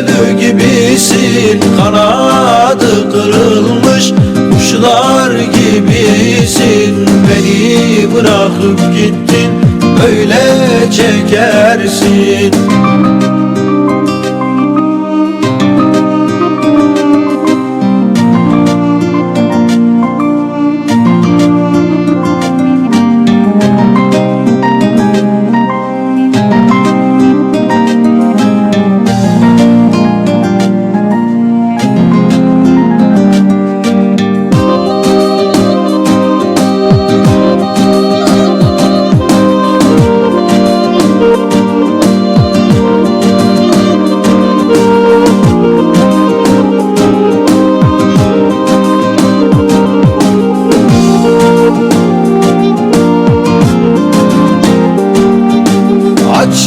Bir ölü gibisin. Kanadı kırılmış Kuşlar gibisin. Beni bırakıp gittin Böyle çekersin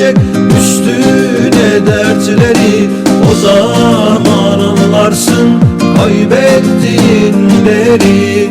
çöktürecek Üstüne dertleri o zaman anlarsın kaybettiğin değeri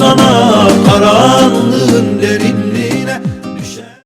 sana